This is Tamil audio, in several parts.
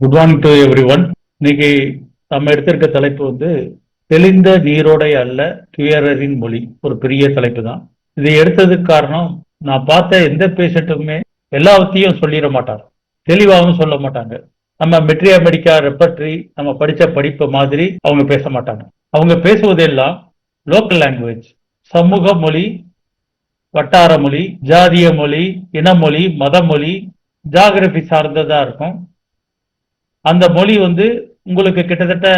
Good morning to everyone இன்னைக்கு நம்ம எடுத்திருக்க தலைப்பு வந்து தெளிந்த நீரோடை அல்ல துயரரின் மொழி. ஒரு பெரிய தலைப்பு தான். இதை எடுத்ததுக்கு காரணம் நான் பார்த்த எந்த பேஷண்ட்டுமே எல்லாத்தையும் சொல்லிட மாட்டாங்க. தெளிவாகவும் சொல்ல மாட்டாங்க. நம்ம மெட்ரியா மெடிக்கா ரெப்பர்ட்ரி நம்ம படித்த படிப்பு மாதிரி அவங்க பேச மாட்டாங்க. அவங்க பேசுவதெல்லாம் லோக்கல் லாங்குவேஜ் சமூக மொழி வட்டார மொழி ஜாதிய மொழி இனமொழி மதமொழி ஜாகிரபி சார்ந்ததா இருக்கும். அந்த மொழி வந்து உங்களுக்கு கிட்டத்தட்ட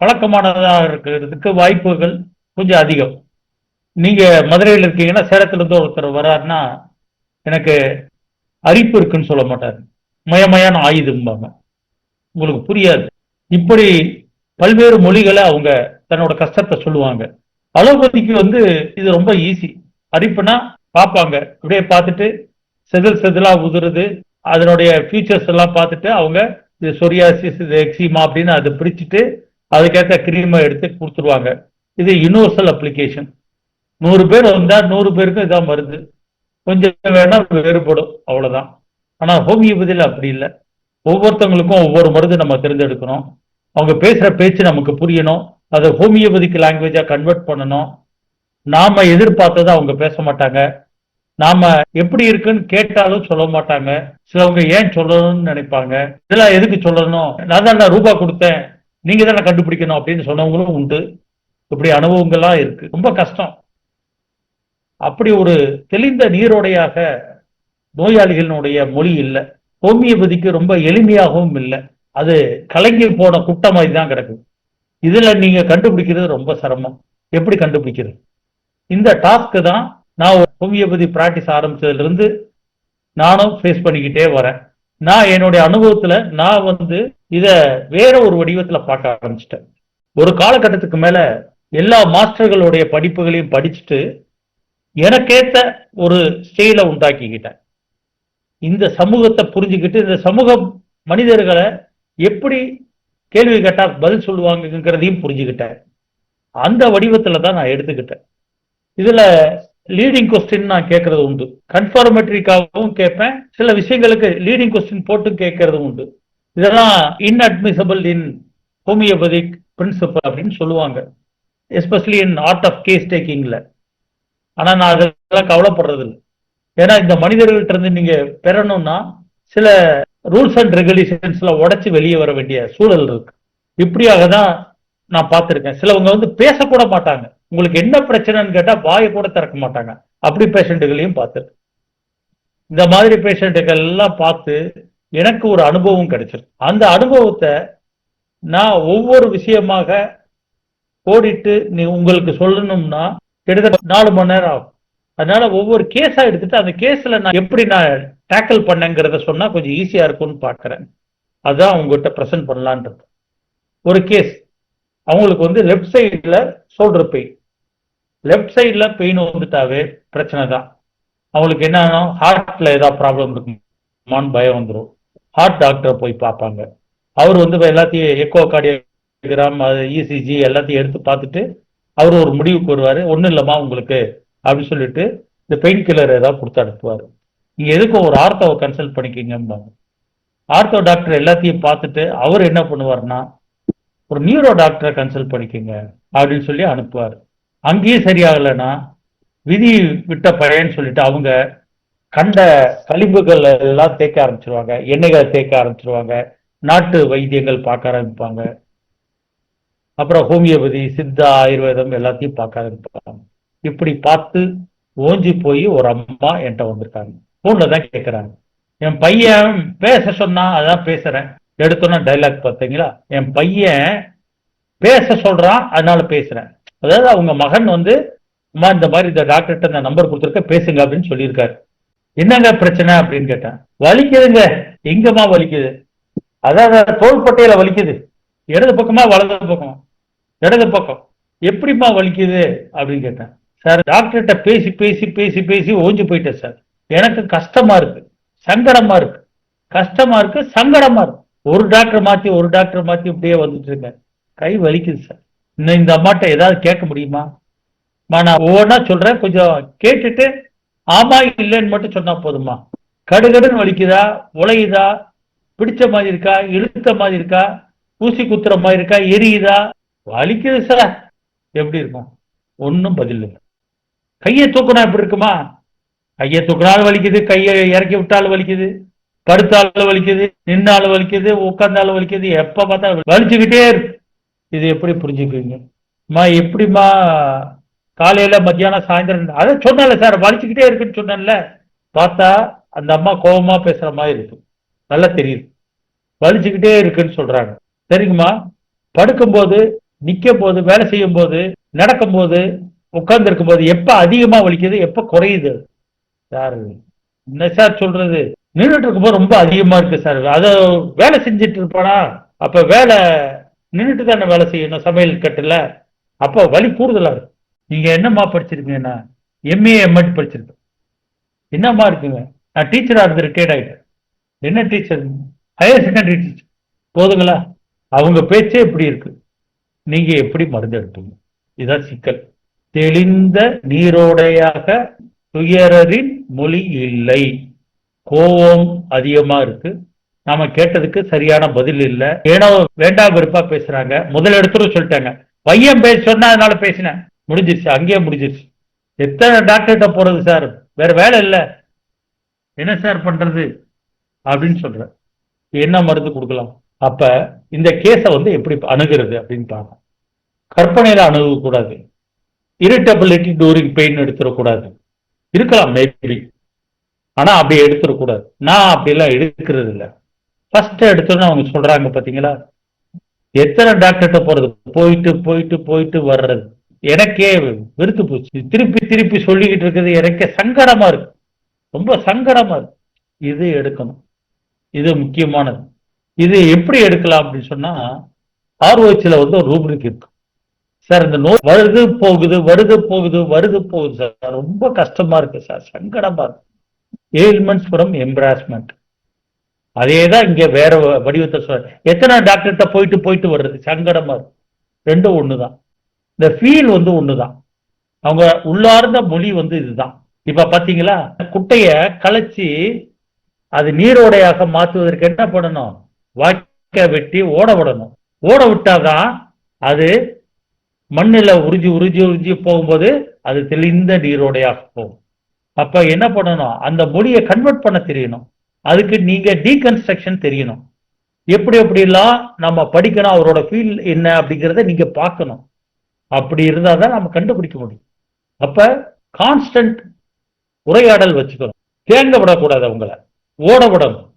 பழக்கமானதாக இருக்கிறதுக்கு வாய்ப்புகள் கொஞ்சம் அதிகம். நீங்க மதுரையில் இருக்கீங்கன்னா சேலத்துல இருந்து ஒருத்தர் வர்றாருன்னா எனக்கு அரிப்பு இருக்குன்னு சொல்ல மாட்டார். மயமயான ஆயுதம்பாங்க. உங்களுக்கு புரியாது. இப்படி பல்வேறு மொழிகளை அவங்க தன்னோட கஷ்டத்தை சொல்லுவாங்க. அலோபதிக்கு வந்து இது ரொம்ப ஈஸி அரிப்புனா பார்ப்பாங்க. இப்படியே பார்த்துட்டு செதில் செதிலா உதுறது அதனுடைய ஃபியூச்சர்ஸ் எல்லாம் பார்த்துட்டு அவங்க இது சொரியாசிஸ் இது எக்ஸிமா அப்படின்னு அதை பிரிச்சுட்டு அதுக்கேற்ற கிரீமை எடுத்து கொடுத்துருவாங்க. இது யூனிவர்சல் அப்ளிகேஷன் நூறு பேர் வந்தால் நூறு பேருக்கும் இதான் மருந்து. கொஞ்சம் வேணா வேறுபடும் அவ்வளோதான் ஆனால் ஹோமியோபதியில் அப்படி இல்லை. ஒவ்வொருத்தவங்களுக்கும் ஒவ்வொரு மருந்து நம்ம தேர்ந்தெடுக்கணும். அவங்க பேசுகிற பேச்சு நமக்கு புரியணும். அதை ஹோமியோபதிக்கு லாங்குவேஜாக கன்வெர்ட் பண்ணணும். நாம எதிர்பார்த்ததை அவங்க பேச மாட்டாங்க. நாம எப்படி இருக்குன்னு கேட்டாலும் சொல்ல மாட்டாங்க. சிலவங்க ஏன் சொல்லணும்னு நினைப்பாங்க. இதெல்லாம் எதுக்கு சொல்லணும்? நான் தான் நான் ரூபா கொடுத்தேன். நீங்க தானே கண்டுபிடிக்கணும் அப்படின்னு சொன்னவங்களும் உண்டு. இப்படி அனுபவங்கள்லாம் இருக்கு. ரொம்ப கஷ்டம். அப்படி ஒரு தெளிந்த நீரோடையாக நோயாளிகளினுடைய மொழி இல்லை. ஹோமியோபதிக்கு ரொம்ப எளிமையாகவும் இல்லை. அது கலங்கி போன குட்டை மாதிரி தான் கிடக்குது. இதுல நீங்க கண்டுபிடிக்கிறது ரொம்ப சிரமம். எப்படி கண்டுபிடிக்கிறது? இந்த டாஸ்க் தான் நான் ஹோமியோபதி பிராக்டிஸ் ஆரம்பிச்சதுலேருந்து நானும் ஃபேஸ் பண்ணிக்கிட்டே வரேன். நான் என்னுடைய அனுபவத்துல நான் வந்து இத வேற ஒரு வடிவத்துல பார்க்க ஆரம்பிச்சிட்டேன். ஒரு காலகட்டத்துக்கு மேல எல்லா மாஸ்டர்களுடைய படிப்புகளையும் படிச்சுட்டு எனக்கேத்த ஒரு ஸ்டைல உண்டாக்கிக்கிட்டேன். இந்த சமூகத்தை புரிஞ்சுக்கிட்டு இந்த சமூக மனிதர்களை எப்படி கேள்வி கேட்டா பதில் சொல்லுவாங்கங்கிறதையும் புரிஞ்சுக்கிட்டேன். அந்த வடிவத்துல தான் நான் எடுத்துக்கிட்டேன். இதுல லீடிங் கொஸ்டின் நான் கேட்கறது உண்டு. கன்ஃபார்மேட்டரிக்காகவும் கேட்பேன். சில விஷயங்களுக்கு லீடிங் கொஸ்டின் போட்டு கேட்கறது உண்டு. இதெல்லாம் இன்அட்மிசபிள் இன் ஹோமியோபதிக் பிரின்சிபல் அப்படின்னு சொல்லுவாங்க. Especially in art of case டேக்கிங்ல ஆனா நான் அதெல்லாம் கவலைப்படுறது இல்லை ஏன்னா இந்த மனிதர்கள்ட்ட இருந்து நீங்க பெறணும்னா சில ரூல்ஸ் அண்ட் ரெகுலேஷன்ஸ்ல உடச்சு வெளியே வர வேண்டிய சூழல் இருக்கு. இப்படியாக தான் நான் பார்த்திருக்கேன். சிலவங்க வந்து பேசக்கூட மாட்டாங்க. உங்களுக்கு என்ன பிரச்சனைன்னு கேட்டா வாயை கூட திறக்க மாட்டாங்க. அப்படி பேஷண்ட்டுகளையும் பார்த்துரு இந்த மாதிரி பேஷண்ட்டுகள் எல்லாம் பார்த்து எனக்கு ஒரு அனுபவம் கிடைச்சிருக்கு. அந்த அனுபவத்தை நான் ஒவ்வொரு விஷயமாக ஓடிட்டு நீ உங்களுக்கு சொல்லணும்னா கிட்டத்தட்ட நாலு மணி நேரம் ஆகும். அதனால ஒவ்வொரு கேஸா எடுத்துட்டு அந்த கேஸ்ல நான் எப்படி நான் டேக்கிள் பண்ணேங்கிறத சொன்னா கொஞ்சம் ஈஸியா இருக்கும்னு பாக்குறேன் அதான் உங்ககிட்ட ப்ரெசென்ட் பண்ணலான்றது. ஒரு கேஸ் அவங்களுக்கு வந்து லெஃப்ட் சைடில் ஷோல்டர் பெயின் லெஃப்ட் சைடில் பெயின் வந்துட்டாவே பிரச்சனை தான். அவங்களுக்கு என்ன ஹார்ட்ல ஏதாவது ப்ராப்ளம் இருக்குமான்னு பயம் வந்துடும் ஹார்ட் டாக்டரை போய் பார்ப்பாங்க. அவர் வந்து எல்லாத்தையும் எக்கோ கார்டியோகிராம் இசிஜி எல்லாத்தையும் எடுத்து பார்த்துட்டு அவர் ஒரு முடிவுக்கு வருவார். ஒன்றும் இல்லைம்மா உங்களுக்கு அப்படின்னு சொல்லிட்டு இந்த பெயின் கில்லர் ஏதாவது கொடுத்து அனுப்புவார். நீங்கள் எதுக்கு ஒரு ஆர்த்தோவை கன்சல்ட் பண்ணிக்கிங்கம்பாங்க. ஆர்த்தோ டாக்டர் எல்லாத்தையும் பார்த்துட்டு அவர் என்ன பண்ணுவார்னா ஒரு நியூரோ டாக்டரை கன்சல்ட் பண்ணிக்கோங்க அப்படின்னு சொல்லி அனுப்புவார். அங்கேயும் சரியாகலைன்னா விதி விட்ட பழையன்னு சொல்லிட்டு அவங்க கண்ட கழிவுகள் எல்லாம் தேய்க்க ஆரம்பிச்சிருவாங்க எண்ணெய்களை தேய்க்க ஆரம்பிச்சிருவாங்க நாட்டு வைத்தியங்கள் பார்க்க ஆரம்பிப்பாங்க. அப்புறம் ஹோமியோபதி சித்தா ஆயுர்வேதம் எல்லாத்தையும் பார்க்க ஆரம்பிப்பாங்க. இப்படி பார்த்து ஓஞ்சி போய் ஒரு அம்மா என்கிட்ட வந்திருக்காங்க. போன்ல தான் கேட்குறாங்க என் பையன் பேச சொன்னா அதான் பேசுறேன். எடுத்தோன்னா டைலாக் பார்த்தீங்களா? என் பையன் பேச சொல்றான் அதனால பேசுறேன். அதாவது அவங்க மகன் வந்து அம்மா இந்த மாதிரி இந்த டாக்டர்கிட்ட இந்த நம்பர் கொடுத்துருக்க பேசுங்க அப்படின்னு சொல்லியிருக்காரு. என்னங்க பிரச்சனை? அப்படின்னு கேட்டேன். வலிக்குதுங்க. எங்கம்மா வலிக்குது? அதாவது தோள்பட்டையில வலிக்குது. இடது பக்கமா வலது பக்கம்? இடது பக்கம். எப்படிம்மா வலிக்குது? அப்படின்னு கேட்டேன். சார் டாக்டர்கிட்ட பேசி பேசி பேசி பேசி ஓஞ்சு போயிட்டேன் சார். எனக்கு கஷ்டமா இருக்கு. சங்கடமா இருக்கு. கஷ்டமா இருக்கு சங்கடமா இருக்கு. ஒரு டாக்டர் மாத்தி ஒரு டாக்டர் மாத்தி இப்படியே வந்துட்டு இருக்கேன். கை வலிக்குது சார். இந்த அம்மாட்ட ஏதாவது கேட்க முடியுமா? நான் ஒவ்வொன்றா சொல்றேன். கொஞ்சம் கேட்டுட்டு ஆமா இல்லைன்னு மட்டும் சொன்னா போதுமா கடுகடுன்னு வலிக்குதா? உழையுதா? பிடிச்ச மாதிரி இருக்கா? இழுத்த மாதிரி இருக்கா? ஊசி குத்துற மாதிரி இருக்கா? எரியுதா? வலிக்குது சார். எப்படி இருக்கும்? ஒன்றும் பதில் இல்லை. கையை தூக்குனா எப்படி இருக்குமா? கையை தூக்கினாலும் வலிக்குது கையை இறக்கி விட்டாலும் வலிக்குது படுத்தாலும் வலிக்குது நின்னாலும் வலிக்குது உட்கார்ந்தாலும் வலிக்குது எப்ப பார்த்தா வலிச்சுக்கிட்டே இருக்கு. இது எப்படி புரிஞ்சுக்குவீங்க அம்மா எப்படிம்மா காலையில மத்தியானம் சாயந்தரம் அதை சொன்னல சார் வலிச்சுக்கிட்டே இருக்குன்னு சொன்னேன்ல. பார்த்தா அந்த அம்மா கோபமா பேசுற மாதிரி இருக்கு. நல்லா தெரியுது. வலிச்சுக்கிட்டே இருக்குன்னு சொல்றாங்க. சரிங்கம்மா. படுக்கும்போது நிக்கும் போது வேலை செய்யும் போது நடக்கும்போது உட்கார்ந்து இருக்கும்போது எப்ப அதிகமா வலிக்குது எப்ப குறையுது? சார் என்ன சார் சொல்றது? நின்றுட்டு இருக்கும்போது ரொம்ப அதிகமா இருக்கு சார். அத வேலை செஞ்சுட்டு இருப்பானா? அப்ப வேலை நின்றுட்டு தானே வேலை செய்யணும் சமையல் கட்டில்? அப்போ வலி கூடுதலாக இருக்கும். நீங்கள் என்னம்மா படிச்சிருக்கீங்கன்னா எம்ஏ எம்எட் படிச்சிருக்கேன் என்னம்மா இருக்குங்க? நான் டீச்சராக இருந்து ரிட்டையர்ட் ஆயிட்டேன். என்ன டீச்சர் ஹையர் செகண்டரி டீச்சர் போதுங்களா? அவங்க பேச்சே இப்படி இருக்கு. நீங்க எப்படி மருந்து எடுப்பீங்க? இதுதான் சிக்கல். தெளிந்த நீரோடையாக துயரரின் மொழி இல்லை. கோபம் அதிகமா இருக்கு. நாம கேட்டதுக்கு சரியான பதில் இல்ல. ஏனோ வேண்டாம் வெறுப்பா பேசுறாங்க. முதல் எடுத்துட்டு சொல்லிட்டாங்க. பையன் பேச சொன்னா அதனால பேசினேன். முடிஞ்சிருச்சு. அங்கேயே முடிஞ்சிருச்சு. எத்தனை டாக்டர்கிட்ட போறது சார்? வேற வேலை இல்ல. என்ன சார் பண்றது? அப்படின்னு சொல்ற என்ன மருந்து கொடுக்கலாம்? அப்ப இந்த கேஸை வந்து எப்படி அணுகிறது அப்படின்னு பாருங்க கற்பனையில அணுகக்கூடாது. இரிட்டபிலிட்டி டூரிங் பெயின் எடுத்துடக்கூடாது. இருக்கலாம் மேபி ஆனா அப்படி எடுத்துடக்கூடாது. நான் அப்படிலாம் எடுக்கிறது இல்லை. ஃபர்ஸ்ட் எடுத்தோன்னு அவங்க சொல்றாங்க பாத்தீங்களா? எத்தனை டாக்டர்கிட்ட போறது? போயிட்டு போயிட்டு போயிட்டு வர்றது. எனக்கே வெறுத்து போச்சு. திருப்பி திருப்பி சொல்லிக்கிட்டு இருக்கிறது எனக்கே சங்கடமா இருக்கு. ரொம்ப சங்கடமா இருக்கு. இது எடுக்கணும். இது முக்கியமானது. இது எப்படி எடுக்கலாம் அப்படின்னு சொன்னா ஆர்ஓஹெச்ல வந்து ஒரு ரூபிரிக் இருக்கு. சார் இந்த நோய் வருது போகுது வருது போகுது வருது போகுது சார். ரொம்ப கஷ்டமா இருக்கு சார். சங்கடமா இருக்கு. ஏல்மெண்ட்ஸ் ஃப்ரம் எம்ப்ராஸ்மெண்ட் அதே தான் இங்கே வேற வடிவத்தை சொல்ற எத்தனை டாக்டர்கிட்ட போயிட்டு போயிட்டு வர்றது? சங்கடமா ரெண்டும் ரெண்டும் தான் இந்த ஃபீல் வந்து ஒன்று தான் அவங்க உள்ளார்ந்த மொழி வந்து இதுதான். இப்ப பாத்தீங்களா? குட்டைய களைச்சி அது நீரோடையாக மாற்றுவதற்கு என்ன பண்ணணும்? வாய்க்க வெட்டி ஓட விடணும். ஓட விட்டாதான் அது மண்ணில் உறிஞ்சி உறிஞ்சி உறிஞ்சி போகும்போது அது தெளிந்த நீரோடையாக போகும். அப்ப என்ன பண்ணணும்? அந்த மொழியை கன்வெர்ட் பண்ண தெரியணும். அதுக்கு நீங்க டீகன்ஸ்ட்ரக்ஷன் தெரியணும். எப்படி எப்படிலாம் நம்ம படிக்கணும் அவரோட ஃபீல் என்ன அப்படிங்கிறத நீங்க பார்க்கணும். அப்படி இருந்தால் தான் நம்ம கண்டுபிடிக்க முடியும். அப்ப கான்ஸ்டன்ட் உரையாடல் வச்சுக்கணும். தேங்க விடக்கூடாது அவங்கள. ஓட விடணும்.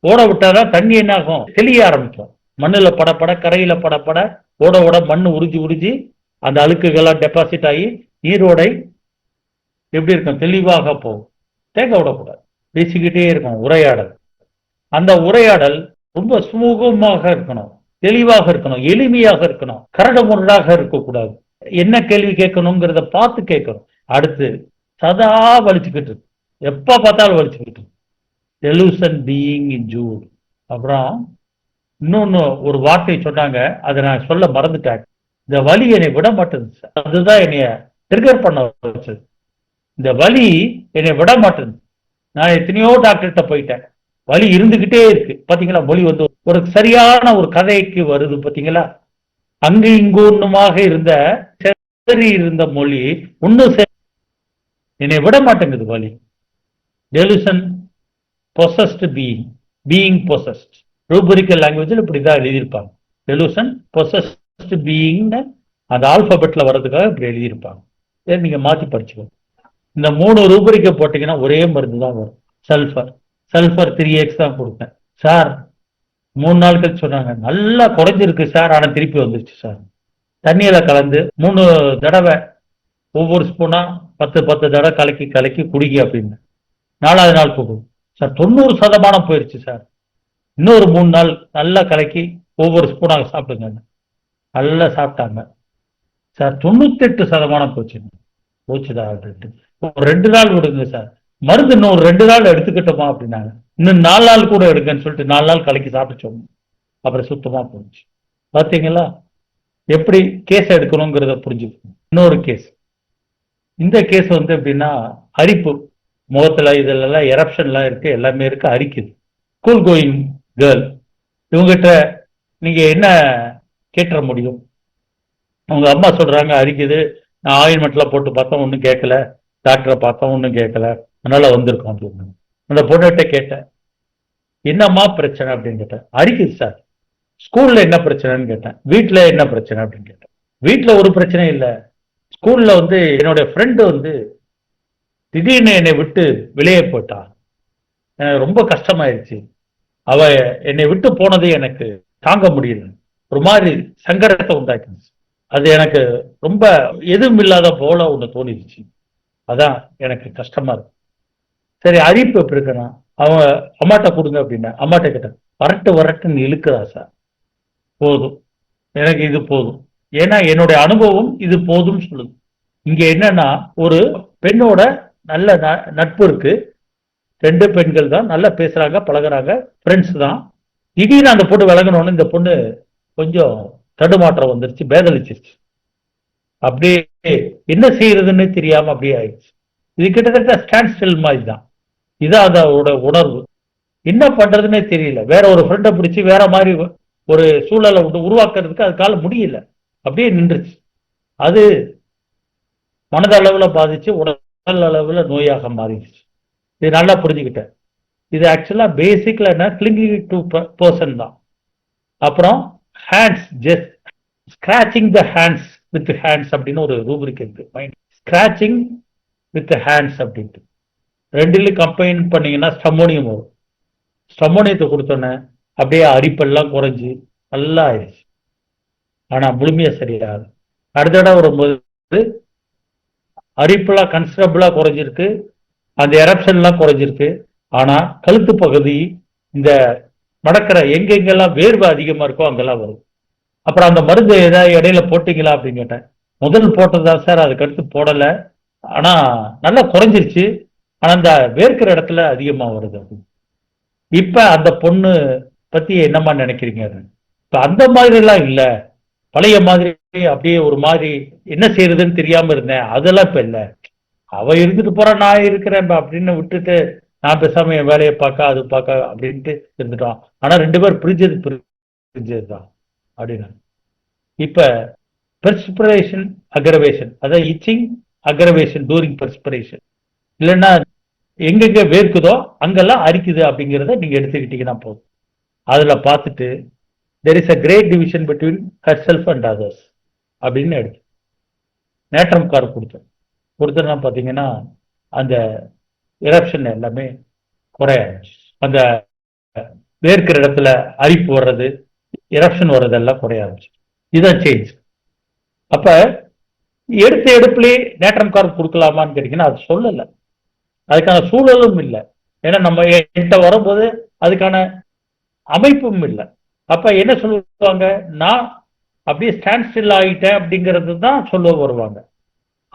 ஓட விட்டாதான் தண்ணி என்ன ஆகும்? தெளிய ஆரம்பிக்கும். மண்ணில் படப்பட கரையில படப்பட ஓட ஓட மண் உறிஞ்சி உறிஞ்சி அந்த அழுக்குகள்லாம் டெபாசிட் ஆகி நீரோடை எப்படி இருக்கும்? தெளிவாக போகும். தேங்க விடக்கூடாது. பேசிக்கிட்டே இருக்கணும் உரையாடல். அந்த உரையாடல் ரொம்ப சுமூகமாக இருக்கணும் தெளிவாக இருக்கணும் எளிமையாக இருக்கணும் கரடு முரடாக இருக்கக்கூடாது. என்ன கேள்வி கேட்கணுங்கிறத பார்த்து கேட்கணும். அடுத்து சதா வலிச்சுக்கிட்டு இருக்கு. எப்ப பார்த்தாலும் வலிச்சுக்கிட்டு இருக்கு. டெலூசன் பீயிங் இன் ஜூட் அப்புறம் இன்னொன்னு ஒரு வார்த்தை சொன்னாங்க அதை நான் சொல்ல மறந்துட்டேன். இந்த வலி என்னை விட மாட்டேங்குது. அதுதான் என்னைய ட்ரிகர் பண்ண வச்சது. இந்த வலி என்னை விட மாட்டேங்குது. நான் எத்தனையோ டாக்டர்கிட்ட போயிட்டேன். வலி இருந்துகிட்டே இருக்கு. பாத்தீங்களா? மொழி வந்து ஒரு சரியான ஒரு கதைக்கு வருது பாத்தீங்களா? அங்கு இங்கு இருந்த செதறி இருந்த மொழி ஒன்னும் என்னை விட மாட்டேங்குது வலி. Delusion possessed being being possessed rubrical லாங்குவேஜில் இப்படிதான் எழுதியிருப்பாங்க. டெலுசன் பொசஸ்ட் பீயிங்னு அந்த ஆல்பபெட்ல வர்றதுக்காக இப்படி எழுதியிருப்பாங்க. நீங்க மாத்தி படிச்சுக்கோங்க. இந்த மூணு ரூபரிக்க போட்டீங்கன்னா ஒரே மருந்து தான் வரும். சல்ஃபர் சல்ஃபர் த்ரீ எக்ஸ் தான் கொடுப்பேன் சார் மூணு நாள் கழிச்சு சொன்னாங்க. நல்லா குறைஞ்சிருக்கு சார் ஆனால் திருப்பி வந்துருச்சு சார் தண்ணியில கலந்து மூணு தடவை ஒவ்வொரு ஸ்பூனா பத்து பத்து தடவை கலக்கி கலக்கி குடிங்க அப்படின்னு. நாலாவது நாள் போகும் சார் தொண்ணூறு சதமானம் போயிருச்சு சார் இன்னொரு மூணு நாள் நல்லா கலக்கி ஒவ்வொரு ஸ்பூனாக சாப்பிடுங்க. நல்லா சாப்பிட்டாங்க. சார் தொண்ணூத்தெட்டு சதமானம் போச்சுங்க. போச்சுதா அப்படின்ட்டு. ஒரு ரெண்டு நாள் விடுங்க சார். மருந்து இன்னும் ஒரு ரெண்டு நாள் எடுத்துக்கிட்டோமா அப்படின்னாங்க. இன்னும் நாலு நாள் கூட எடுங்கன்னு சொல்லிட்டு நாலு நாள் கலக்கி சாப்பிட்டோம் அப்புறம் சுத்தமா போச்சு. பார்த்தீங்களா எப்படி கேஸ் எடுக்கணுங்கிறத புரிஞ்சுக்கணும். இன்னொரு கேஸ் இந்த கேஸ் வந்து எப்படின்னா அரிப்பு. முகத்துல இதுலெல்லாம் எரப்ஷன்லாம் இருக்கு. எல்லாமே இருக்கு. அரிக்குது. கூல் கோயிங் கேர்ள் இவங்ககிட்ட நீங்க என்ன கேட்டுற முடியும்? அவங்க அம்மா சொல்றாங்க அரிக்குது. நான் ஆயின்மெண்ட்லாம் போட்டு பார்த்தோம் ஒன்றும் கேட்கல. டாக்டரை பார்த்தோம் ஒன்றும் கேட்கல. அதனால வந்திருக்கோம் அப்படின்னு அந்த பொண்ணுகிட்ட கேட்டேன். என்னம்மா பிரச்சனை அப்படின்னு கேட்டேன். அறிக்கை சார். ஸ்கூல்ல என்ன பிரச்சனைன்னு கேட்டேன். வீட்டில் என்ன பிரச்சனை அப்படின்னு கேட்டேன். வீட்டில் ஒரு பிரச்சனையும் இல்லை. ஸ்கூல்ல வந்து என்னுடைய ஃப்ரெண்டு வந்து திடீர்னு என்னை விட்டு வெளியே போட்டா எனக்கு ரொம்ப கஷ்டமாயிருச்சு. அவ என்னை விட்டு போனது எனக்கு தாங்க முடியல. ஒரு மாதிரி சங்கடத்தை உண்டாக்கிடுச்சு. அது எனக்கு ரொம்ப எதுவும் இல்லாத போல ஒன்று தோணிடுச்சு. அதான் எனக்கு கஷ்டமா இருக்கு. சரி அரிப்பு எப்படி இருக்குன்னா அவன் அம்மாட்ட கொடுங்க அப்படின்னா அம்மாட்ட கேட்டேன் வரட்டு வரட்டுன்னு இழுக்கிறா சார். போதும். எனக்கு இது போதும். ஏன்னா என்னுடைய அனுபவம் இது போதும் சொல்லுது. இங்க என்னன்னா ஒரு பெண்ணோட நல்ல ந- நட்பு இருக்கு. ரெண்டு பெண்கள் தான் நல்லா பேசுறாங்க பழகுறாங்க ஃப்ரெண்ட்ஸ் தான். திடீர்னு அந்த பொண்ணு விலகணும்னு இந்த பொண்ணு கொஞ்சம் தடுமாற்றம் வந்துருச்சு பேதளிச்சிருச்சு. அப்படியே என்ன செய்யறதுன்னு தெரியாம அப்படியே ஆயிடுச்சு. இது கிட்டத்தட்ட ஸ்டாண்ட் ஸ்டில் மாதிரி தான் இதான் அதோட உணர்வு. என்ன பண்றதுன்னே தெரியல. வேற ஒரு ஃப்ரெண்டை பிடிச்சி வேற மாதிரி ஒரு சூழலை உருவாக்குறதுக்கு அதுக்கால முடியல. அப்படியே நின்றுச்சு. அது மனதளவில் பாதிச்சு உடல் அளவுல நோயாக மாறிடுச்சு. இது நல்லா புரிஞ்சுக்கிட்டேன். இது ஆக்சுவலா பேசிக்ல என்ன? கிளிங்கிங் டு பர்சன் தான். அப்புறம் hands just scratching the hands with hands அப்படின்னு ஒரு ரூபிரிக் இருக்கு. மைண்ட் ஸ்கிராச்சிங் வித் ஹேண்ட்ஸ் அப்படின்ட்டு. ரெண்டுலையும் கம்பைன் பண்ணீங்கன்னா ஸ்டமோனியம் வரும். ஸ்டமோனியத்தை கொடுத்தோன்னே அப்படியே அரிப்பெல்லாம் குறைஞ்சி நல்லா ஆயிடுச்சு. ஆனால் முழுமையாக சரியாது அடுத்த இடம் வரும்போது அரிப்பெல்லாம் கன்சிடபிளாக குறைஞ்சிருக்கு. அந்த எரப்ஷன்லாம் குறைஞ்சிருக்கு. ஆனால் கழுத்து பகுதி இந்த மடக்கிற எங்கெங்கெல்லாம் வேர்வை அதிகமாக இருக்கோ அங்கெல்லாம் வரும். அப்புறம் அந்த மருந்து ஏதாவது இடையில போட்டீங்களா அப்படின்னு கேட்டேன். முதல் போட்டதா சார் அதுக்கடுத்து போடல. ஆனா நல்லா குறைஞ்சிருச்சு. ஆனா அந்த வேர்க்கிற இடத்துல அதிகமா வருது அப்படின்னு. இப்ப அந்த பொண்ணு பத்தி என்னமா நினைக்கிறீங்க இப்ப அந்த மாதிரி எல்லாம் இல்ல. பழைய மாதிரி அப்படியே ஒரு மாதிரி என்ன செய்யறதுன்னு தெரியாம இருந்தேன். அதெல்லாம் இப்ப இல்ல. அவ இருந்துட்டு போறா நான் இருக்கிறேன் அப்படின்னு விட்டுட்டு நான் பேசாம என் வேலையை பார்க்க அது பார்க்க அப்படின்ட்டு இருந்துட்டோம். ஆனா ரெண்டு பேர் பிரிஞ்சது பிரிஞ்சது தான் அப்படின்னு இப்ப பெர்ஸ்பிரேஷன் அக்ரவேஷன் அதாவது இச்சிங் அக்ரவேஷன் டூரிங் பெர்ஸ்பிரேஷன் இல்லைன்னா எங்கெங்க வேர்க்குதோ அங்கெல்லாம் அரிக்குது அப்படிங்கிறத நீங்க எடுத்துக்கிட்டீங்கன்னா போதும். அதுல பார்த்துட்டு there is a great division between herself and others அப்படின்னு எடுத்து நேற்றம் கார் கொடுத்தேன் கொடுத்தனா பார்த்தீங்கன்னா அந்த இரப்ஷன் எல்லாமே குறையாச்சு அந்த வேர்க்கிற இடத்துல அரிப்பு வர்றது இரப்ஷன் வர்றதெல்லாம் குறைய ஆரம்பிச்சு. இதுதான் சேஞ்ச் அப்ப எடுத்த எடுப்புலயே நேற்றம் கார் கொடுக்கலாமான்னு கேட்டீங்கன்னா அது சொல்லலை. அதுக்கான சூழலும் இல்லை. ஏன்னா நம்ம என்கிட்ட வரும்போது அதுக்கான அமைப்பும் இல்லை. அப்ப என்ன சொல்லுவாங்க? நான் அப்படியே ஸ்டாண்ட் ஸ்டில் ஆகிட்டேன் அப்படிங்கிறது தான் சொல்ல வருவாங்க.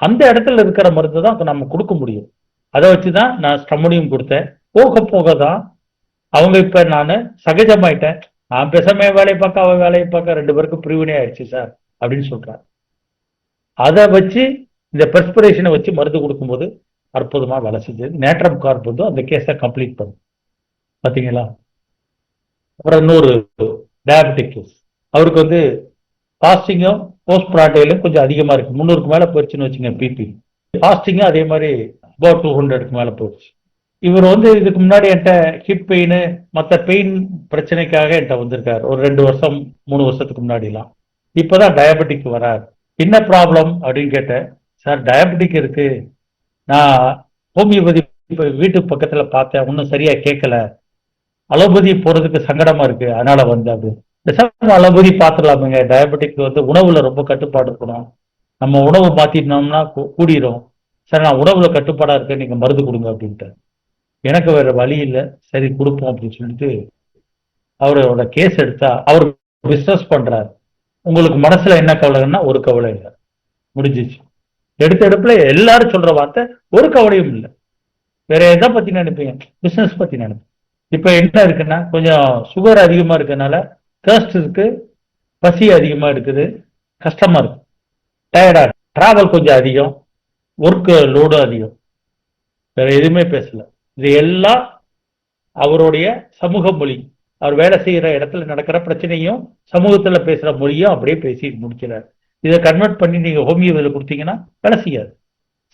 அந்த இடத்துல இருக்கிற மருந்து தான் நம்ம கொடுக்க முடியும். அதை வச்சு தான் நான் ஸ்டமோனியம் கொடுத்தேன். போக போக தான் அவங்க இப்ப நான் சகஜமாயிட்டேன். நான் பேசாம வேலையை பார்க்க அவன் வேலையை பார்க்க ரெண்டு பேருக்கும் பிரிவினை ஆயிடுச்சு சார் அப்படின்னு சொல்றாரு. அதை வச்சு இந்த பெர்ஸ்பிரேஷனை வச்சு மருந்து கொடுக்கும்போது அற்புதமா வேலை செஞ்சது. நேட்ரம் கார்ப் வந்து அந்த கேஸை கம்ப்ளீட் பண்ணும் பாத்தீங்களா? அப்புறம் இன்னொரு டயபெட்டிக் கேஸ் அவருக்கு வந்து ஃபாஸ்டிங்கும் போஸ்ட் ப்ராட்டையிலும் கொஞ்சம் அதிகமா இருக்கு. முந்நூறுக்கு மேல போயிடுச்சுன்னு வச்சுங்க பிபி ஃபாஸ்டிங்கும் அதே மாதிரி அபவுட் டூ ஹண்ட்ரடுக்கு மேல போயிடுச்சு. இவர் வந்து இதுக்கு முன்னாடி என்கிட்ட ஹிப் பெயின் மற்ற பெயின் பிரச்சனைக்காக என்கிட்ட வந்திருக்காரு. ஒரு ரெண்டு வருஷம் மூணு வருஷத்துக்கு முன்னாடிலாம். இப்போதான் டயபெட்டிக் வராரு. என்ன ப்ராப்ளம் அப்படின்னு கேட்டேன். சார் டயபெட்டிக் இருக்கு. நான் ஹோமியோபதி இப்போ வீட்டு பக்கத்துல பார்த்தேன். ஒன்றும் சரியா கேட்கல அலோபதி போறதுக்கு சங்கடமா இருக்கு. அதனால வந்தேன் அப்படின்னு. அலோபதி பார்த்துடலாமுங்க. டயபெட்டிக் வந்து உணவுல ரொம்ப கட்டுப்பாடு இருக்கணும். நம்ம உணவு மாத்திட்டோம்னா கூ- கூடிரும். சார் நான் உணவுல கட்டுப்பாடா இருக்கேன். நீங்க மருந்து கொடுங்க அப்படின்ட்டு எனக்கு வேற வழி இல்லை. சரி கொடுப்போம் அப்படின்னு சொல்லிட்டு அவரோட கேஸ் எடுத்தா அவர் பிஸ்னஸ் பண்றாரு. உங்களுக்கு மனசுல என்ன கவலைன்னா ஒரு கவலை இல்லை. முடிஞ்சிச்சு. எடுத்த எடுப்புல எல்லாரும் சொல்ற வார்த்தை ஒரு கவலையும் இல்லை. வேற எதை பத்தி நினைப்பீங்க? பிசினஸ் பத்தி நினைப்பேன் இப்ப என்ன இருக்குன்னா கொஞ்சம் சுகர் அதிகமா இருக்கனால தேர்ஸ்ட் இருக்கு பசி அதிகமா இருக்குது கஷ்டமா இருக்கு. டயர்டா டிராவல் கொஞ்சம் அதிகம் ஒர்க் லோடும் அதிகம். வேற எதுவுமே பேசல. இது எல்லாம் அவருடைய சமூக மொழி. அவர் வேலை செய்கிற இடத்துல நடக்கிற பிரச்சனையும் சமூகத்துல பேசுற மொழியும் அப்படியே பேசி முடிக்கிறார். இதை கன்வெர்ட் பண்ணி நீங்க ஹோமியோ இதில் கொடுத்தீங்கன்னா வேலை செய்யாது.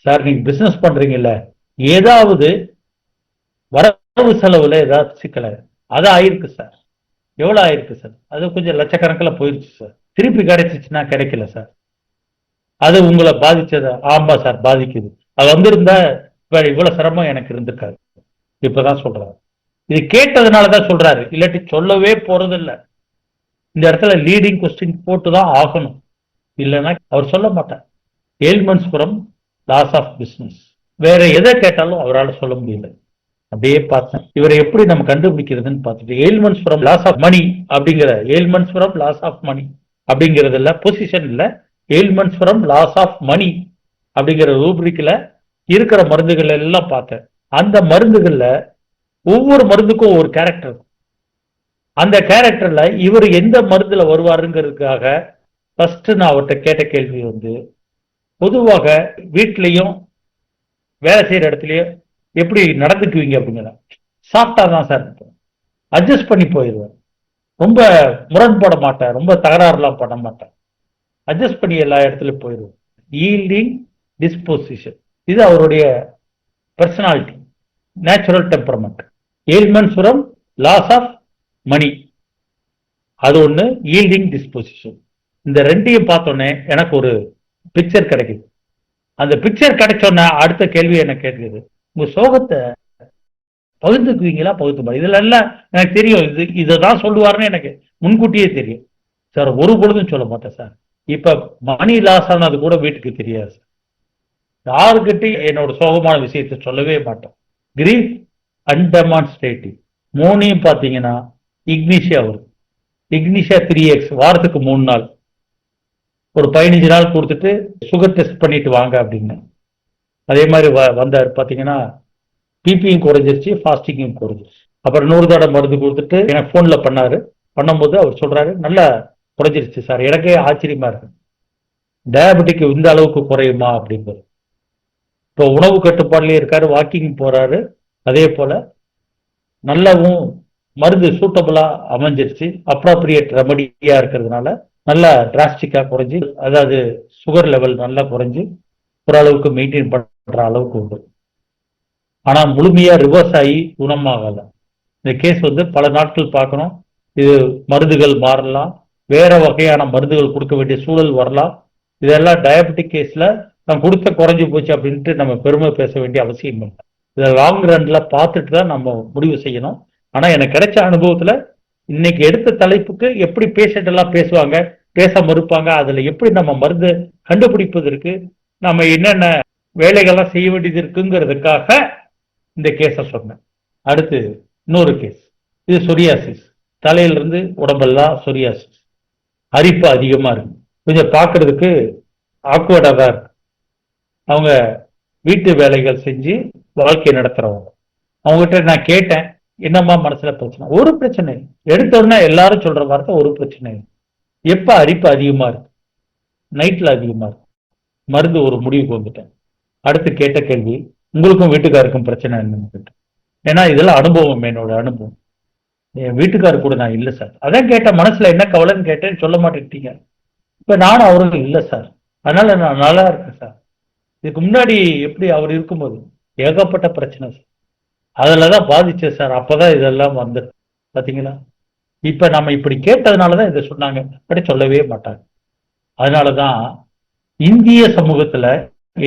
சார் நீங்க பிசினஸ் பண்றீங்கல்ல ஏதாவது வரவு செலவுல ஏதாவது சிக்கல. அது ஆயிருக்கு சார் எவ்வளவு ஆயிருக்கு சார் அது கொஞ்சம் லட்சக்கணக்கில் போயிருச்சு சார் திருப்பி கிடைச்சிச்சுன்னா கிடைக்கல சார் அது உங்களை பாதிச்சது? ஆமா சார் பாதிக்குது. அது வந்திருந்தா இப்ப இவ்வளவு சிரமம் எனக்கு இருந்திருக்காது. இப்பதான் சொல்றாரு. இது கேட்டதுனாலதான் சொல்றாரு. இல்லாட்டி சொல்லவே போறது இந்த இடத்துல லீடிங் கொஸ்டின் போட்டு தான் ஆகணும். இல்லைன்னா அவர் சொல்ல மாட்டார். Ailments from loss of business வேற எதை கேட்டாலும் அவரால் சொல்ல முடியல. அப்படியே பார்த்தேன். இவரை எப்படி நம்ம கண்டுபிடிக்கிறதுன்னு பார்த்துட்டு ailments from loss of money அப்படிங்கிற ailments from loss of money அப்படிங்கிறது பொசிஷன் இல்லை. Ailments from loss of money அப்படிங்கிற ரூப்ரிக்ல இருக்கிற மருந்துகள் எல்லாம் பார்த்தேன். அந்த மருந்துகள்ல ஒவ்வொரு மருந்துக்கும் ஒவ்வொரு கேரக்டர் அந்த கேரக்டர்ல இவர் எந்த மருந்துல வருவாருங்கிறதுக்காக ஃபர்ஸ்ட் நான் அவர்கிட்ட கேட்ட கேள்வி வந்து பொதுவாக வீட்லயும் வேலை செய்யற இடத்துலயும் எப்படி நடந்துக்குவீங்க அப்படிங்கிற சாப்பிட்டா தான் சார் அட்ஜஸ்ட் பண்ணி போயிடுவேன். ரொம்ப முரண்பட மாட்டேன். ரொம்ப தகராறுலாம் பண்ண மாட்டேன். அட்ஜஸ்ட் பண்ணி எல்லா இடத்துலயும் போயிடுவேன். ஈல்டிங் டிஸ்போசிஷன் இது அவருடைய personality natural temperament ailments from loss of money அது ஒன்று ஈல்டிங் டிஸ்போசிஷன் இந்த ரெண்டையும் பார்த்தோன்னே எனக்கு ஒரு பிக்சர் கிடைக்குது. அந்த பிக்சர் கிடைச்சோன்னே அடுத்த கேள்வி என்ன கேட்குது? உங்க சோகத்தை பகிர்ந்துக்குவீங்களா? பகிர்ந்து இதுல எல்லாம் எனக்கு தெரியும். இது இதை தான் சொல்லுவாருன்னு எனக்கு முன்கூட்டியே தெரியும். சார் ஒரு பொழுதும் சொல்ல மாட்டேன் சார். இப்ப மணி லாஸ் ஆனது கூட வீட்டுக்கு தெரியாது சார். யாருக்கிட்டையும் என்னோட சோகமான விஷயத்தை சொல்லவே மாட்டோம். கிரீஃப் ஸ்டேட்டி. மூணையும் பார்த்தீங்கன்னா இக்னிஷியா வரும். இக்னிஷியா த்ரீ எக்ஸ் வாரத்துக்கு மூணு நாள். ஒரு பதினஞ்சு நாள் கொடுத்துட்டு சுகர் டெஸ்ட் பண்ணிட்டு வாங்க அப்படின்னு. அதே மாதிரி வ வந்தார் பார்த்தீங்கன்னா பிபியும் குறைஞ்சிருச்சு ஃபாஸ்டிங்கும் குறைஞ்சிருச்சு. அப்புறம் நூறு தடவை மருந்து கொடுத்துட்டு எனக்கு ஃபோனில் பண்ணார். பண்ணும்போது அவர் சொல்கிறாரு நல்லா குறைஞ்சிருச்சு சார் எனக்கே ஆச்சரியமா இருக்கு. டயபெட்டிக் இந்த அளவுக்கு குறையுமா? அப்படிங்கிறது இப்போ உணவு கட்டுப்பாடுலேயே இருக்காரு வாக்கிங் போறாரு. அதே போல நல்லாவும் மருந்து சூட்டபுளா அமைஞ்சிருச்சு. அப்ராப்ரியேட் ரெமடியா இருக்கிறதுனால நல்லா டிராஸ்டிக்கா குறைஞ்சி அதாவது சுகர் லெவல் நல்லா குறைஞ்சி ஓரளவுக்கு மெயின்டைன் பண்ற அளவுக்கு உண்டு. ஆனா முழுமையா ரிவர்ஸ் ஆகி குணமாகல. இந்த கேஸ் வந்து பல நாட்கள் பார்க்கணும். இது மருந்துகள் மாறலாம். வேற வகையான மருந்துகள் கொடுக்க வேண்டிய சூழல் வரலாம். இதெல்லாம் டயபெட்டிக் கேஸ்ல நான் கொடுத்த குறைஞ்சி போச்சு அப்படின்ட்டு நம்ம பெருமை பேச வேண்டிய அவசியம் இல்லை. இதை லாங் ரன்ல பார்த்துட்டு தான் நம்ம முடிவு செய்யணும். ஆனா எனக்கு கிடைச்ச அனுபவத்துல இன்னைக்கு எடுத்த தலைப்புக்கு எப்படி பேஷண்ட் எல்லாம் பேசுவாங்க பேச மறுப்பாங்க அதுல எப்படி நம்ம மருந்து கண்டுபிடிப்பதற்கு நம்ம என்னென்ன வேலைகள்லாம் செய்ய வேண்டியது இருக்குங்கிறதுக்காக இந்த கேஸை சொன்னேன். அடுத்து இன்னொரு கேஸ் இது சொரியாசிஸ் தலையிலிருந்து உடம்பெல்லாம் சொரியாசிஸ் அரிப்பு அதிகமா இருக்கு. கொஞ்சம் பார்க்கிறதுக்கு ஆக்வர்டாக தான் இருக்கு. அவங்க வீட்டு வேலைகள் செஞ்சு வாழ்க்கை நடத்துறவங்க. அவங்ககிட்ட நான் கேட்டேன் என்னம்மா மனசுல பிரச்சனை? ஒரு பிரச்சனை எடுத்த உடனே எல்லாரும் சொல்ற வார்த்தை ஒரு பிரச்சனை எப்ப அரிப்பு அதிகமா இருக்கு? நைட்ல அதிகமா இருக்கு. மருந்து ஒரு முடிவுக்கு வந்துட்டேன். அடுத்து கேட்ட கேள்வி உங்களுக்கும் வீட்டுக்காருக்கும் பிரச்சனை என்னன்னு கேட்டேன். ஏன்னா இதெல்லாம் அனுபவம் என்னோட அனுபவம். என் வீட்டுக்காரு கூட நான் இல்லை சார். அதான் கேட்டேன் மனசுல என்ன கவலைன்னு கேட்டேன் சொல்ல மாட்டேன்ட்டீங்க. இப்ப நானும் அவரும் இல்லை சார். அதனால நான் நல்லா இருக்கேன் சார். இதுக்கு முன்னாடி எப்படி அவர் இருக்கும்போது? ஏகப்பட்ட பிரச்சனை சார். அதில் தான் பாதிச்சேன் சார். அப்போ தான் இதெல்லாம் வந்து பார்த்தீங்களா இப்போ நம்ம இப்படி கேட்டதுனாலதான் இதை சொன்னாங்க. அப்படி சொல்லவே மாட்டாங்க. அதனால தான் இந்திய சமூகத்தில்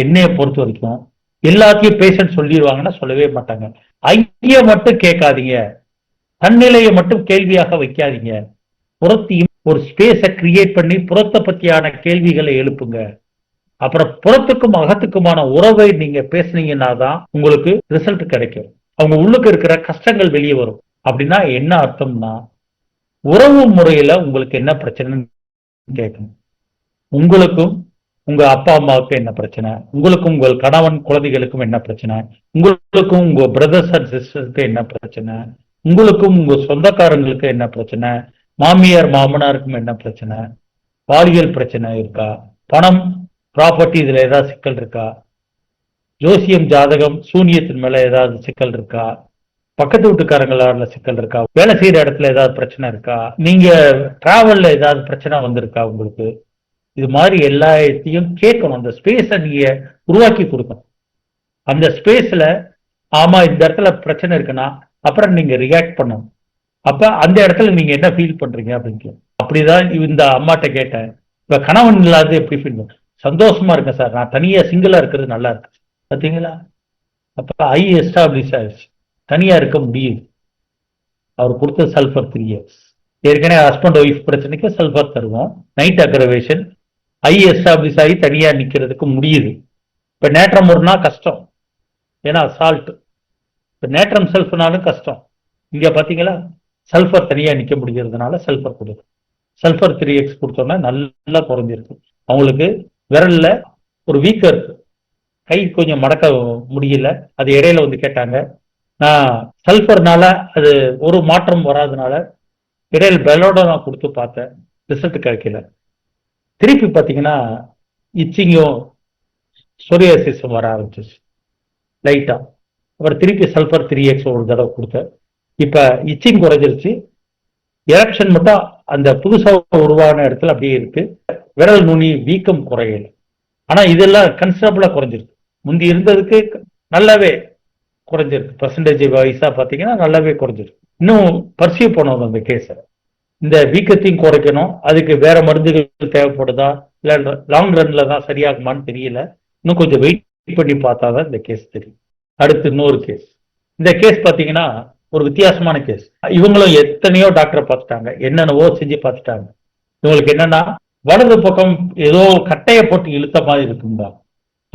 என்னைய பொறுத்த வரைக்கும் எல்லாத்தையும் பேஷண்ட் சொல்லிடுவாங்கன்னா சொல்லவே மாட்டாங்க. ஐய மட்டும் கேட்காதீங்க. தன்னிலையை மட்டும் கேள்வியாக வைக்காதீங்க. புறத்தையும் ஒரு ஸ்பேஸை கிரியேட் பண்ணி புறத்தை பற்றியான கேள்விகளை எழுப்புங்க. அப்புறம் புறத்துக்கும் அகத்துக்குமான உறவை நீங்க பேசுனீங்கன்னா தான் உங்களுக்கு ரிசல்ட் கிடைக்கும். அவங்க உள்ளுக்கு இருக்கிற கஷ்டங்கள் வெளியே வரும். அப்படின்னா என்ன அர்த்தம்னா உறவு முறையில உங்களுக்கு என்ன பிரச்சனைன்னு கேட்கணும். உங்களுக்கும் உங்க அப்பா அம்மாவுக்கு என்ன பிரச்சனை? உங்களுக்கும் உங்கள் கணவன் குழந்தைகளுக்கும் என்ன பிரச்சனை? உங்களுக்கும் உங்க பிரதர்ஸ் அண்ட் சிஸ்டருக்கு என்ன பிரச்சனை? உங்களுக்கும் உங்க சொந்தக்காரங்களுக்கு என்ன பிரச்சனை? மாமியார் மாமனாருக்கும் என்ன பிரச்சனை? பாலியல் பிரச்சனை இருக்கா? பணம் ப்ராப்பர்ட்டி இதில் ஏதாவது சிக்கல் இருக்கா? ஜோசியம் ஜாதகம் சூனியத்தின் மேலே ஏதாவது சிக்கல் இருக்கா? பக்கத்து வீட்டுக்காரங்களால சிக்கல் இருக்கா? வேலை செய்யற இடத்துல ஏதாவது பிரச்சனை இருக்கா? நீங்க டிராவல்ல ஏதாவது பிரச்சனை வந்திருக்கா உங்களுக்கு? இது மாதிரி எல்லாத்தையும் கேட்கணும். அந்த ஸ்பேஸை நீங்க உருவாக்கி கொடுக்கணும். அந்த ஸ்பேஸ்ல ஆமா இந்த இடத்துல பிரச்சனை இருக்குன்னா அப்புறம் நீங்க ரியாக்ட் பண்ணணும். அப்ப அந்த இடத்துல நீங்க என்ன ஃபீல் பண்றீங்க அப்படின்னு அப்படிதான் இந்த அம்மாட்ட கேட்டேன். இப்ப கணவன் இல்லாத எப்படி ஃபீல் பண்ணுறேன் சந்தோஷமா இருக்கேன் சார். நான் தனியா சிங்கிளா இருக்கிறது நல்லா இருக்கு. பார்த்தீங்களா அப்ப ஐ எஸ்டாப்ளிஷ் ஆயிடுச்சு தனியா இருக்க முடியுது. அவர் கொடுத்த சல்ஃபர் த்ரீ இயர்ஸ் ஏற்கனவே ஹஸ்பண்ட் ஒய்ஃப் பிரச்சனைக்கு சல்ஃபர் தருவோம். நைட் அக்ரவேஷன் ஐ எஸ்டாப்ளிஷ் ஆகி தனியா நிக்கிறதுக்கு முடியுது. இப்ப நேற்றம் ஒருனா கஷ்டம். ஏன்னா சால்ட் இப்ப நேற்றம் செல்ஃப்னாலும் கஷ்டம். இங்க பாத்தீங்களா? சல்ஃபர் தனியா நிக்க முடிகிறதுனால சல்ஃபர் கொடுக்கும் சல்ஃபர் த்ரீ எக்ஸ் கொடுத்தோம்னா நல்லா குறைஞ்சிருக்கு அவங்களுக்கு விரல்ல ஒரு வீக்கம் இருக்கு. கை கொஞ்சம் மடக்க முடியல. அது இடையில வந்து கேட்டாங்க. நான் சல்ஃபர்னால அது ஒரு மாற்றம் வராதனால இடையில பெலோட நான் கொடுத்து பார்த்தேன். ரிசல்ட் கிடைக்கல. திருப்பி பார்த்தீங்கன்னா இச்சிங்கும் சொரியாசிஸும் வர ஆரம்பிச்சிச்சு. லைட்டா அப்புறம் திருப்பி சல்ஃபர் த்ரீ எக்ஸ் ஒரு தடவை கொடுத்தேன். இப்போ இச்சிங் குறைஞ்சிருச்சு. எலெக்ஷன் மட்டும் அந்த புதுசாக உருவான இடத்துல அப்படியே இருக்கு. விரல் நுனி வீக்கம் குறையல. ஆனா இதெல்லாம் கன்சிடபிளா குறைஞ்சிருக்கு. முந்தி இருந்ததுக்கு நல்லாவே குறைஞ்சிருக்கு. பர்சன்டேஜ் வைஸா பாத்தீங்கன்னா நல்லாவே குறைஞ்சிருக்கு. இன்னும் பர்சியூ பண்ணணும் அந்த கேஸை இந்த வீக்கத்தையும் குறைக்கணும். அதுக்கு வேற மருந்துகள் தேவைப்படுதா? இல்ல லாங் ரன்ல தான் சரியாகுமான்னு தெரியல. இன்னும் கொஞ்சம் வெயிட் பண்ணி பார்த்தா தான் இந்த கேஸ் தெரியும். அடுத்து இன்னொரு கேஸ் இந்த கேஸ் பாத்தீங்கன்னா ஒரு வித்தியாசமான கேஸ் இவங்களும் எத்தனையோ டாக்டரை பார்த்துட்டாங்க. என்னென்னவோ செஞ்சு பார்த்துட்டாங்க. இவங்களுக்கு என்னன்னா வலது பக்கம் ஏதோ கட்டையை போட்டு இழுத்த மாதிரி இருக்கும்பா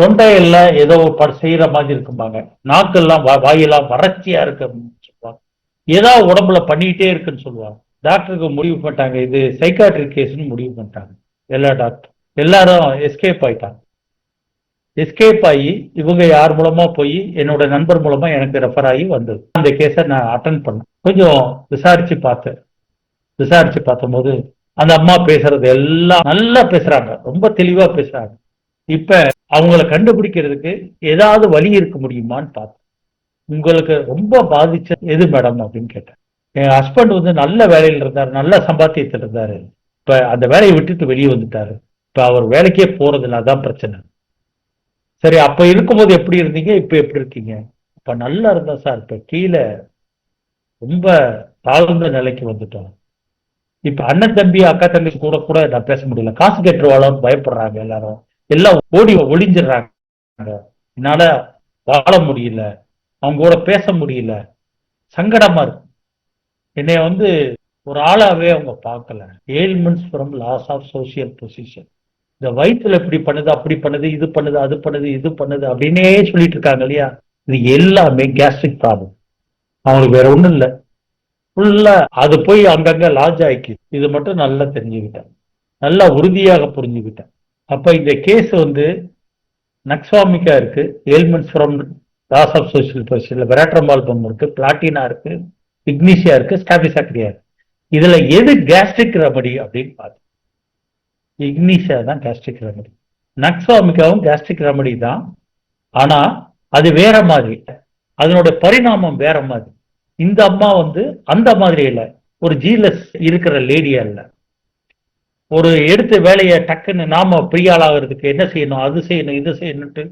தொண்டையில ஏதோ ப- செய்யற மாதிரி இருக்கும்பாங்க. நாக்கெல்லாம் வா- வாயெல்லாம் வறட்சியா இருக்கு சொல்லுவாங்க. ஏதாவது உடம்புல பண்ணிக்கிட்டே இருக்குன்னு சொல்லுவாங்க. டாக்டருக்கு முடிவு பண்ணிட்டாங்க. இது சைக்காட்ரிக் கேஸ்ன்னு முடிவு பண்ணிட்டாங்க. எல்லா டாக்டர் எல்லாரும் எஸ்கேப் ஆயிட்டாங்க. எஸ்கேப் ஆகி இவங்க யார் மூலமா போய் என்னோட நண்பர் மூலமா எனக்கு ரெஃபர் ஆகி வந்தது. அந்த கேஸை நான் அட்டன் பண்ணேன். கொஞ்சம் விசாரிச்சு பார்த்தேன். விசாரிச்சு பார்த்தபோது அந்த அம்மா பேசுறது எல்லாம் நல்லா பேசுறாங்க. ரொம்ப தெளிவா பேசுறாங்க. இப்ப அவங்கள கண்டுபிடிக்கிறதுக்கு ஏதாவது வழி இருக்க முடியுமான்னு பார்த்தேன். உங்களுக்கு ரொம்ப பாதிச்ச எது மேடம் அப்படின்னு கேட்டேன். என் ஹஸ்பண்ட் வந்து நல்ல வேலையில் இருந்தார் நல்ல சம்பாத்தியத்தில் இருந்தாரு. இப்ப அந்த வேலையை விட்டுட்டு வெளியே வந்துட்டாரு. இப்ப அவர் வேலைக்கே போறதில்ல அதான் பிரச்சனை. சரி அப்ப இருக்கும்போது எப்படி இருந்தீங்க? இப்ப எப்படி இருக்கீங்க? இப்ப நல்லா இருந்தேன் சார் இப்ப கீழே ரொம்ப தாழ்ந்த நிலைக்கு வந்துட்டோம். இப்ப அண்ணன் தம்பி அக்கா தம்பி கூட கூட நான் பேச முடியல. காசு கேட்டுருவாளோன்னு பயப்படுறாங்க எல்லாரும். எல்லாம் ஓடி ஒளிஞ்சிடுறாங்க. என்னால வாழ முடியல. அவங்க கூட பேச முடியல. சங்கடமா இருக்கு. என்னைய வந்து ஒரு ஆளாவே அவங்க பார்க்கல. Ailments from loss of social position இந்த வயிற்றுல இப்படி பண்ணுது அப்படி பண்ணுது இது பண்ணுது அது பண்ணுது இது பண்ணுது அப்படின்னே சொல்லிட்டு இருக்காங்க இல்லையா? இது எல்லாமே கேஸ்ட்ரிக் ப்ராப்ளம் அவங்களுக்கு வேற ஒண்ணும் இல்லை. ஃபுல்லா அது போய் அங்கங்க லாஜ் ஆயிக்கு இது மட்டும் நல்லா தெரிஞ்சுக்கிட்டேன். நல்லா உறுதியாக புரிஞ்சுக்கிட்டேன். அப்ப இந்த கேஸ் வந்து நக்ஸ்வாமிக்கா இருக்கு ailments from loss of social பொசிஷன்ல வெராட்ரமால்பம் இருக்கு பிளாட்டினா இருக்கு இக்னிஷியா இருக்கு ஸ்டாபிசாக்ரியா இருக்கு. இதுல எது கேஸ்ட்ரிக் ரெமடி அப்படின்னு பார்த்து இக்னிஷியா தான் கேஸ்ட்ரிக் ரெமடி நக்ஸ்வாமிக்காவும் கேஸ்ட்ரிக் ரெமடி தான். ஆனா அது வேற மாதிரி. அதனோட பரிணாமம் வேற மாதிரி. இந்த அம்மா வந்து அந்த மாதிரி இல்லை. ஒரு ஜீலஸ் இருக்கிற லேடியா இல்ல ஒரு எடுத்த வேலையை டக்குன்னு நாம பிரியாளாகிறதுக்கு என்ன செய்யணும் அது செய்யணும் இது செய்யணும்ட்டு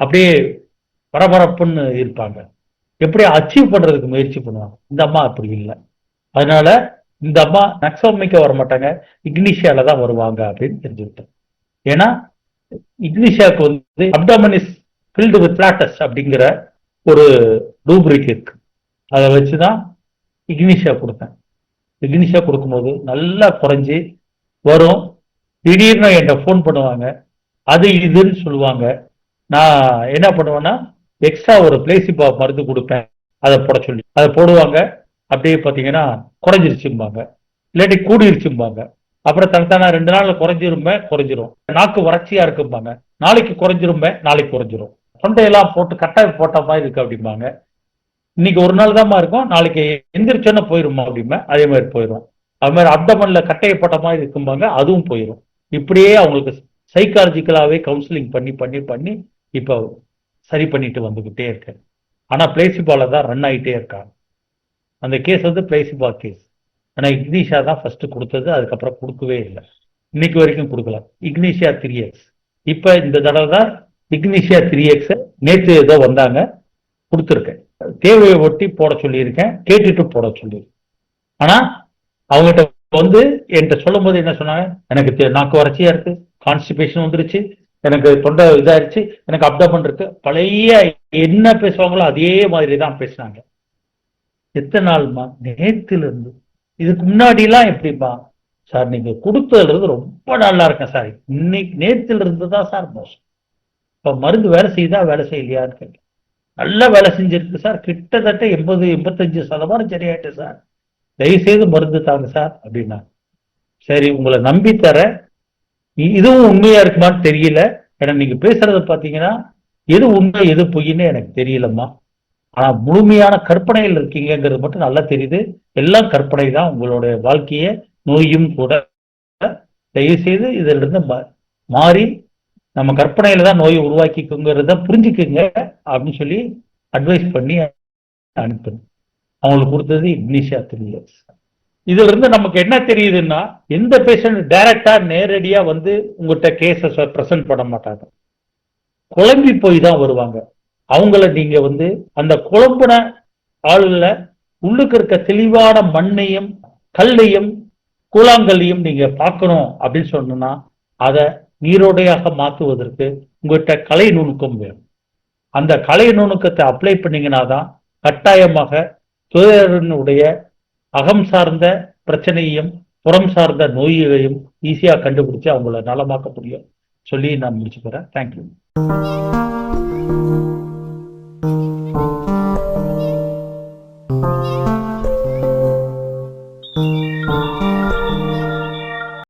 அப்படியே பரபரப்புன்னு இருப்பாங்க. எப்படி அச்சீவ் பண்றதுக்கு முயற்சி பண்ணுவாங்க? இந்த அம்மா அப்படி இல்லை. அதனால இந்த அம்மா நக்சோமிக்க வர மாட்டாங்க இக்னிஷியால தான் வருவாங்க அப்படின்னு தெரிஞ்சுக்கிட்டேன். ஏன்னா இக்னிஷியாவுக்கு வந்து abdomen is filled with flatus அப்படிங்கிற ஒரு ரூப்ரிக் இருக்கு. அதை வச்சு தான் இக்னிஷியா கொடுத்தேன். இக்னிஷியா கொடுக்கும்போது நல்லா குறைஞ்சி வரும். திடீர்னு என்கிட்ட ஃபோன் பண்ணுவாங்க. அது இதுன்னு சொல்லுவாங்க. நான் என்ன பண்ணுவேன்னா எக்ஸ்ட்ரா ஒரு பிளேசிபா மருந்து கொடுப்பேன். அதை போட சொல்லி. அதை போடுவாங்க. அப்படியே பார்த்தீங்கன்னா குறைஞ்சிருச்சும்பாங்க. இல்லாட்டி கூடிருச்சும்பாங்க. அப்புறம் தனித்தானா ரெண்டு நாள்ல குறைஞ்சிருமே குறைஞ்சிரும். நாக்கு வறட்சியா இருக்கும்பாங்க. நாளைக்கு குறைஞ்சிருமே நாளைக்கு குறைஞ்சிரும். தொண்டையெல்லாம் போட்டு கட்டாயம் போட்ட மாதிரி இருக்கு அப்படிம்பாங்க. இன்னைக்கு ஒரு நாள் தான்மா இருக்கும். நாளைக்கு எந்திரிச்சோன்னா போயிருமா அப்படிமே அதே மாதிரி போயிடும் அது மாதிரி அப்டமன்ல கட்டையை போட்ட மாதிரி இருக்கும்பாங்க. அதுவும் போயிடும் இப்படியே அவங்களுக்கு சைக்காலஜிக்கலாவே கவுன்சிலிங் பண்ணி பண்ணி பண்ணி இப்போ சரி பண்ணிட்டு வந்துகிட்டே இருக்கேன் ஆனா பிளேசிபால தான் ரன் ஆகிட்டே இருக்காங்க அந்த கேஸ் வந்து பிளேசிபா கேஸ் ஆனா இக்னிஷா தான் ஃபர்ஸ்ட் கொடுத்தது. அதுக்கப்புறம் கொடுக்கவே இல்லை. இன்னைக்கு வரைக்கும் கொடுக்கல. இக்னிஷியா த்ரீ எக்ஸ் இப்போ இந்த தடவை தான் இக்னிஷியா த்ரீ எக்ஸ் நேற்று ஏதோ வந்தாங்க. கொடுத்துருக்கேன். தேவையை ஒட்டி போட சொல்லியிருக்கேன் கேட்டுட்டு போட சொல்லியிருக்கேன். ஆனா அவங்ககிட்ட வந்து என்கிட்ட சொல்லும் போது என்ன சொன்னாங்க? எனக்கு தெ- நாக்கு வறட்சியா இருக்கு கான்ஸ்டிபேஷன் வந்துருச்சு எனக்கு தொண்டை இதாயிருச்சு எனக்கு அப்டமன் இருக்கு. பழைய என்ன பேசுவாங்களோ அதே மாதிரி தான் பேசினாங்க. எத்தனை நாள்மா நேத்துல இருந்து இதுக்கு முன்னாடிலாம் எப்படிப்பா சார் நீங்க கொடுத்ததுலருந்து ரொம்ப நல்லா இருக்கேன் சார். இன்னைக்கு நேத்துல இருந்து தான் சார் மோசம். இப்ப மருந்து வேலை செய்யுதா வேலை செய்யலையான்னு கேட்டேன். நல்லா வேலை செஞ்சிருக்கு சார். கிட்டத்தட்ட எண்பது எண்பத்தஞ்சு சதமானம் சரியாயிட்டு சார். தயவுசெய்து மருந்து தாங்க சார் அப்படின்னா. சரி உங்களை நம்பி தரேன் இதுவும் உண்மையா இருக்குமான்னு தெரியல. ஏன்னா நீங்க பேசுறத பாத்தீங்கன்னா எது உண்மை எது பொய்ன்னு எனக்கு தெரியலம்மா. ஆனா முழுமையான கற்பனையில் இருக்கீங்கங்கிறது மட்டும் நல்லா தெரியுது. எல்லாம் கற்பனை தான். உங்களுடைய வாழ்க்கைய நோயும் கூட. தயவு செய்து இதுல இருந்து மா- மாறி நம்ம கற்பனையில தான் நோயை உருவாக்கிக்குங்கிறத புரிஞ்சுக்குங்க அப்படின்னு சொல்லி அட்வைஸ் பண்ணி அனுப்பணும் அவங்களுக்கு கொடுத்தது இக்னிஷா த்ரீ இயர்ஸ் இதுல இருந்து நமக்கு என்ன தெரியுதுன்னா எந்த பேஷண்ட் டைரக்டா நேரடியா வந்து உங்ககிட்ட கேஸ ப்ரெசென்ட் பண்ண மாட்டாங்க. குழம்பி போய் தான் வருவாங்க. அவங்கள நீங்க வந்து அந்த குழம்புன ஆளுல உள்ளுக்கு இருக்க தெளிவான மண்ணையும் கல்லையும் கூழாங்கல்லையும் நீங்க பார்க்கணும் அப்படின்னு சொன்னா அதை நீரோடையாக மாற்றுவதற்கு உங்கள்கிட்ட கலை நுணுக்கம் வேணும். அந்த கலை நுணுக்கத்தை அப்ளை பண்ணீங்கன்னா தான் கட்டாயமாக துயரனுடைய அகம் சார்ந்த பிரச்சனையையும் புறம் சார்ந்த நோய்களையும் ஈஸியா கண்டுபிடிச்சு அவங்கள நலமாக்க முடியும். சொல்லி நான் முடிச்சுக்கிறேன். தேங்க்யூ